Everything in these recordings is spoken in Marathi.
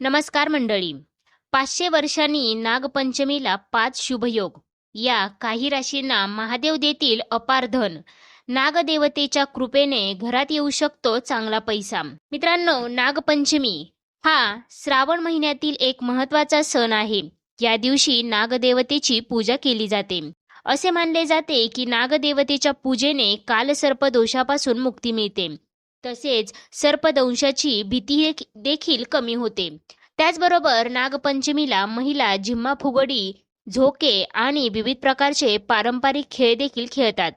नमस्कार मंडळी. पाचशे वर्षांनी नागपंचमीला पाच शुभयोग. या काही राशींना महादेव देतील अपार धन. नागदेवतेच्या कृपेने घरात येऊ शकतो चांगला पैसा. मित्रांनो नागपंचमी हा श्रावण महिन्यातील एक महत्त्वाचा सण आहे. या दिवशी नागदेवतेची पूजा केली जाते. असे मानले जाते की नागदेवतेच्या पूजेने कालसर्प दोषापासून मुक्ती मिळते. तसेच सर्पदंशाची भीती देखील कमी होते. त्याचबरोबर नागपंचमीला महिला झिम्मा फुगडी झोके आणि विविध प्रकारचे पारंपरिक खेळ देखील खेळतात.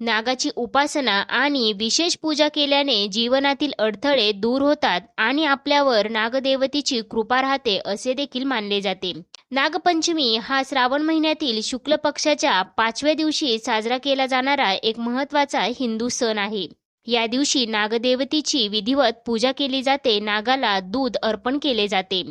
नागाची उपासना आणि विशेष पूजा केल्याने जीवनातील अडथळे दूर होतात आणि आपल्यावर नागदेवतेची कृपा राहते असे देखील मानले जाते. नागपंचमी हा श्रावण महिन्यातील शुक्ल पक्षाच्या पाचव्या दिवशी साजरा केला जाणारा एक महत्त्वाचा हिंदू सण आहे. या दिवशी नागदेवतेची विधिवत पूजा केली जाते नागाला दूध अर्पण केले जाते.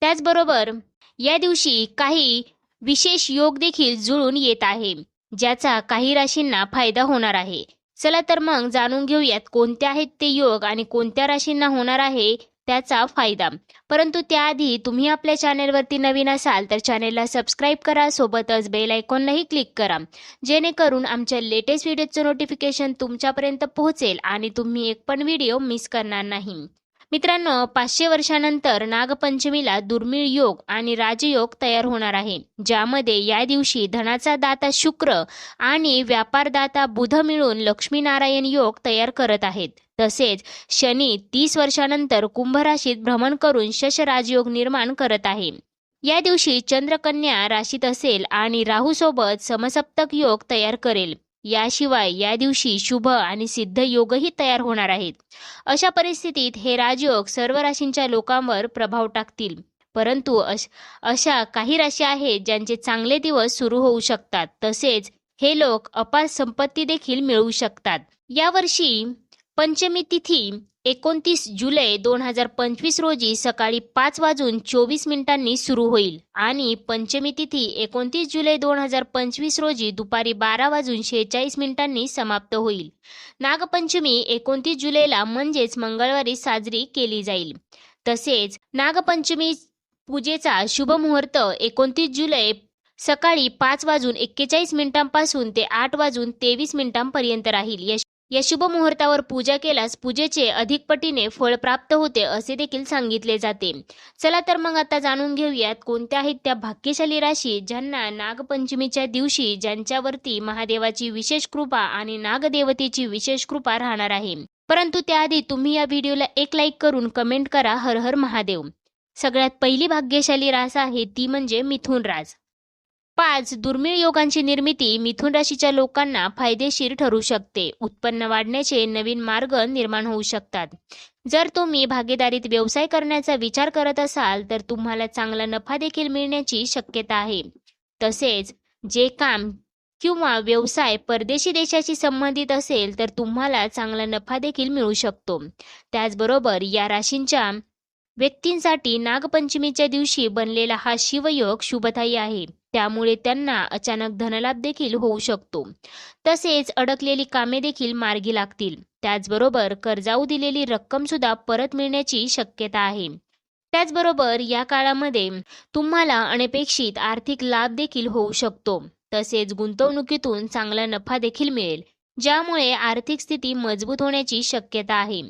त्याचबरोबर या दिवशी काही विशेष योग देखील जुळून येत आहे ज्याचा काही राशींना फायदा होणार आहे. चला तर मग जाणून घेऊयात कोणते आहेत ते योग आणि कोणत्या राशींना होणार आहे त्याचा फायदा. परंतु त्याआधी तुम्ही आपल्या चॅनेलवरती नवीन असाल तर चॅनेलला सबस्क्राईब करा सोबतच बेल आयकॉनलाही क्लिक करा. जेणेकरून आमच्या लेटेस्ट व्हिडिओचं नोटिफिकेशन तुमच्यापर्यंत पोहोचेल आणि तुम्ही एक पण व्हिडिओ मिस करणार नाही. मित्रांनो पाचशे वर्षानंतर नागपंचमीला दुर्मिळ योग आणि राजयोग तयार होणार आहे ज्यामध्ये या दिवशी धनाचा दाता शुक्र आणि व्यापारदाता बुध मिळून लक्ष्मीनारायण योग तयार करत आहेत. तसेच शनी तीस वर्षानंतर कुंभ राशीत भ्रमण करून शश राजयोग निर्माण करत आहे. या दिवशी चंद्रकन्या राशीत असेल आणि राहूसोबत समसप्तक योग तयार करेल. याशिवाय या दिवशी शुभ आणि सिद्ध योगही तयार होणार आहेत. अशा परिस्थितीत हे राजयोग सर्व राशींच्या लोकांवर प्रभाव टाकतील. परंतु अश अशा काही राशी आहेत ज्यांचे चांगले दिवस सुरू होऊ शकतात. तसेच हे लोक अपार संपत्ती देखील मिळवू शकतात. यावर्षी पंचमी तिथी एकोणतीस जुलै दोन हजार पंचवीस रोजी सकाळी पाच वाजून चोवीस मिनिटांनी सुरू होईल. आणि पंचमी तिथी एकोणतीस जुलै दोन हजार पंचवीस रोजी दुपारी बारा वाजून शेहेचाळीस मिनिटांनी समाप्त होईल. नागपंचमी एकोणतीस जुलैला म्हणजेच मंगळवारी साजरी केली जाईल. तसेच नागपंचमी पूजेचा शुभ मुहूर्त एकोणतीस जुलै सकाळी पाच वाजून एक्केचाळीस मिनिटांपासून ते आठ वाजून तेवीस मिनिटांपर्यंत राहील. या शुभ मुहूर्तावर पूजा केल्यास पूजेचे अधिक पटीने फळ प्राप्त होते असे देखील सांगितले जाते. चला तर मग आता जाणून घेऊयात कोणत्या आहेत त्या भाग्यशाली राशी ज्यांना नागपंचमीच्या दिवशी ज्यांच्यावरती महादेवाची विशेष कृपा आणि नागदेवतेची विशेष कृपा राहणार आहे. परंतु त्याआधी तुम्ही या व्हिडिओला एक लाईक करून कमेंट करा हर हर महादेव. सगळ्यात पहिली भाग्यशाली रास आहे ती म्हणजे मिथुन रास. पाच दुर्मिळ योगांची निर्मिती मिथुन राशीच्या लोकांना फायदेशीर ठरू शकते. उत्पन्न वाढण्याचे नवीन मार्ग निर्माण होऊ शकतात. जर तुम्ही भागीदारीत व्यवसाय करण्याचा विचार करत असाल तर तुम्हाला चांगला नफा देखील मिळण्याची शक्यता आहे. तसेच जे काम किंवा व्यवसाय परदेशी देशाशी संबंधित असेल तर तुम्हाला चांगला नफा देखील मिळू शकतो. त्याचबरोबर या राशींच्या व्यक्तींसाठी नागपंचमीच्या दिवशी बनलेला हा शिवयोग शुभदायी आहे. त्यामुळे त्यांना अचानक धनलाभ देखील होऊ शकतो. तसेच अडकलेली कामे देखील मार्गी लागतील. त्याचबरोबर कर्जाऊ दिलेली रक्कम सुद्धा परत मिळण्याची शक्यता आहे. त्याचबरोबर या काळामध्ये तुम्हाला अनपेक्षित आर्थिक लाभ देखील होऊ शकतो. तसेच गुंतवणुकीतून चांगला नफा देखील मिळेल ज्यामुळे आर्थिक स्थिती मजबूत होण्याची शक्यता आहे.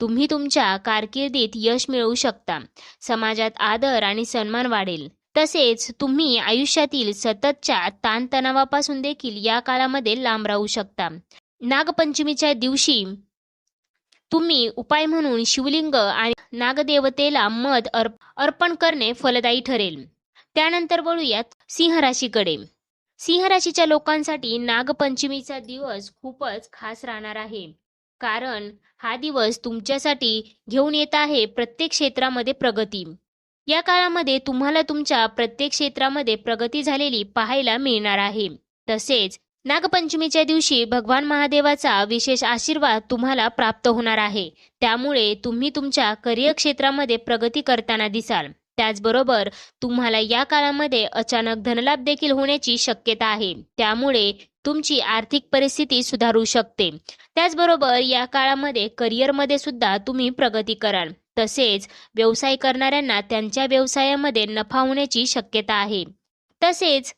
तुम्ही तुमच्या कारकिर्दीत यश मिळवू शकता. समाजात आदर आणि सन्मान वाढेल. तसेच तुम्ही आयुष्यातील सततच्या ताणतणावापासून देखील या काळामध्ये लांब राहू शकता. नागपंचमीच्या दिवशी तुम्ही उपाय म्हणून शिवलिंग आणि नागदेवतेला मध अर्पण करणे फलदायी ठरेल. त्यानंतर वळूयात सिंहराशीकडे. सिंहराशीच्या लोकांसाठी नागपंचमीचा दिवस खूपच खास राहणार आहे. कारण हा दिवस तुमच्यासाठी घेऊन येत आहे प्रत्येक क्षेत्रामध्ये प्रगती. या काळामध्ये तुम्हाला तुमच्या प्रत्येक क्षेत्रामध्ये प्रगती झालेली पाहायला मिळणार आहे. तसेच नागपंचमीच्या दिवशी भगवान महादेवाचा विशेष आशीर्वाद तुम्हाला प्राप्त होणार आहे. त्यामुळे तुम्ही तुमच्या करिअर क्षेत्रामध्ये प्रगती करताना दिसाल. त्याचबरोबर तुम्हाला या काळामध्ये अचानक धनलाभ देखील होण्याची शक्यता आहे. त्यामुळे तुमची आर्थिक परिस्थिती सुधारू शकते. त्याचबरोबर या काळामध्ये करिअरमध्ये सुद्धा तुम्ही प्रगती कराल. तसेच व्यवसाय करणाऱ्यांना त्यांच्या व्यवसायामध्ये नफा होण्याची शक्यता आहे. तसेच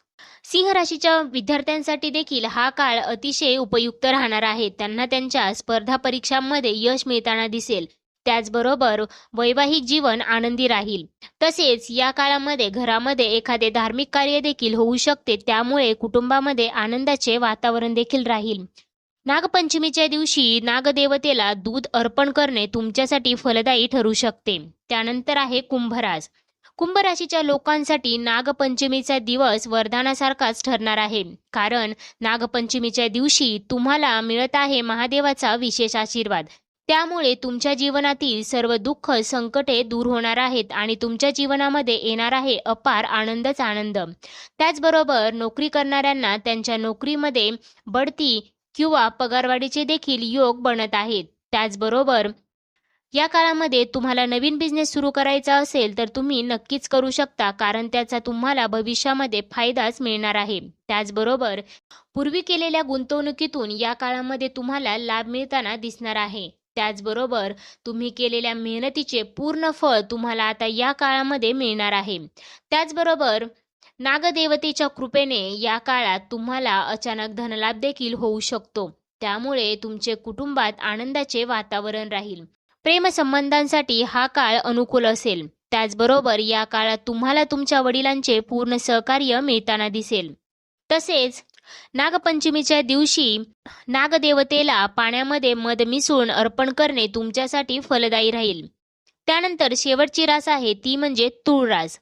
सिंह राशीच्या विद्यार्थ्यांसाठी देखील हा काळ अतिशय उपयुक्त राहणार आहे. त्यांना त्यांच्या स्पर्धा परीक्षांमध्ये यश मिळताना दिसेल. त्याचबरोबर वैवाहिक जीवन आनंदी राहील. तसेच या काळामध्ये घरामध्ये एखादे धार्मिक कार्य देखील होऊ शकते. त्यामुळे कुटुंबामध्ये आनंदाचे वातावरण देखील राहील. नागपंचमीच्या दिवशी नागदेवतेला दूध अर्पण करणे तुमच्यासाठी फलदायी ठरू शकते. त्यानंतर आहे कुंभरास कुंभ राशीच्या लोकांसाठी नागपंचमीचा दिवस वरदानासारखाच ठरणार आहे. कारण नागपंचमीच्या दिवशी तुम्हाला मिळत आहे महादेवाचा विशेष आशीर्वाद. त्यामुळे तुमच्या जीवनातील सर्व दुःख संकटे दूर होणार आहेत आणि तुमच्या जीवनामध्ये येणार आहे अपार आनंदच आनंद. त्याचबरोबर नोकरी करणाऱ्यांना त्यांच्या नोकरीमध्ये बढती किंवा पगारवाढीचे देखील योग बनत आहेत. त्याचबरोबर या काळामध्ये तुम्हाला नवीन बिझनेस सुरू करायचा असेल तर तुम्ही नक्कीच करू शकता कारण त्याचा तुम्हाला भविष्यामध्ये फायदाच मिळणार आहे. त्याचबरोबर पूर्वी केलेल्या गुंतवणुकीतून या काळामध्ये तुम्हाला लाभ मिळताना दिसणार आहे. त्याचबरोबर तुम्ही केलेल्या मेहनतीचे पूर्ण फळ तुम्हाला आता या काळामध्ये मिळणार आहे. त्याचबरोबर नागदेवतेच्या कृपेने या काळात तुम्हाला अचानक धनलाभ देखील होऊ शकतो. त्यामुळे तुमचे कुटुंबात आनंदाचे वातावरण राहील. प्रेमसंबंधांसाठी हा काळ अनुकूल असेल. त्याचबरोबर या काळात तुम्हाला तुमच्या वडिलांचे पूर्ण सहकार्य मिळताना दिसेल. तसेच नागपंचमीच्या दिवशी नागदेवतेला पाण्यामध्ये मध मिसळून अर्पण करणे तुमच्यासाठी फलदायी राहील. त्यानंतर शेवटची रास आहे ती म्हणजे तूळ रास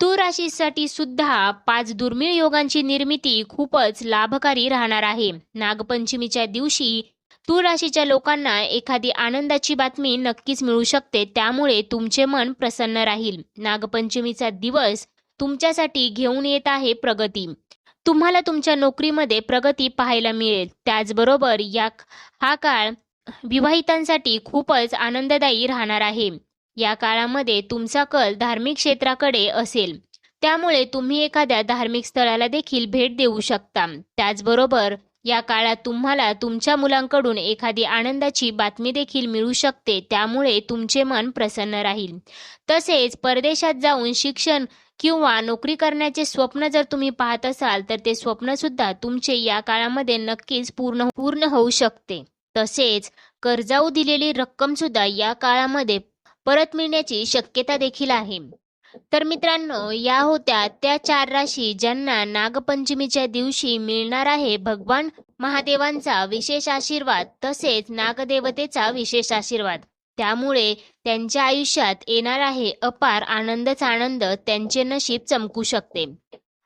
तूर राशीसाठी सुद्धा पाच दुर्मिळ योगांची निर्मिती खूपच लाभकारी राहणार आहे. नागपंचमीच्या दिवशी तूर राशीच्या लोकांना एखादी आनंदाची बातमी नक्कीच मिळू शकते त्यामुळे तुमचे मन प्रसन्न राहील. नागपंचमीचा दिवस तुमच्यासाठी घेऊन येत आहे प्रगती. तुम्हाला तुमच्या नोकरीमध्ये प्रगती पाहायला मिळेल. त्याचबरोबर या हा काळ विवाहितांसाठी खूपच आनंददायी राहणार आहे. या काळामध्ये तुमचा कल धार्मिक क्षेत्राकडे असेल. त्यामुळे तुम्ही एखाद्या धार्मिक स्थळाला देखील भेट देऊ शकता. त्याचबरोबर या काळात तुम्हाला तुमच्या मुलांकडून एखादी आनंदाची बातमी देखील मिळू शकते. त्यामुळे तुमचे मन प्रसन्न राहील. तसेच परदेशात जाऊन शिक्षण किंवा नोकरी करण्याचे स्वप्न जर तुम्ही पाहत असाल तर ते स्वप्न सुद्धा तुमचे या काळामध्ये नक्कीच पूर्ण पूर्ण होऊ शकते. तसेच कर्जाऊ दिलेली रक्कम सुद्धा या काळामध्ये परत मिळण्याची शक्यता देखील आहे. तर मित्रांनो या होत्या त्या चार राशी ज्यांना नागपंचमीच्या दिवशी मिळणार आहे भगवान महादेवांचा विशेष आशीर्वाद तसेच नागदेवतेचा विशेष आशीर्वाद. त्यामुळे त्यांच्या आयुष्यात येणार आहे अपार आनंदच आनंद त्यांचे नशीब चमकू शकते.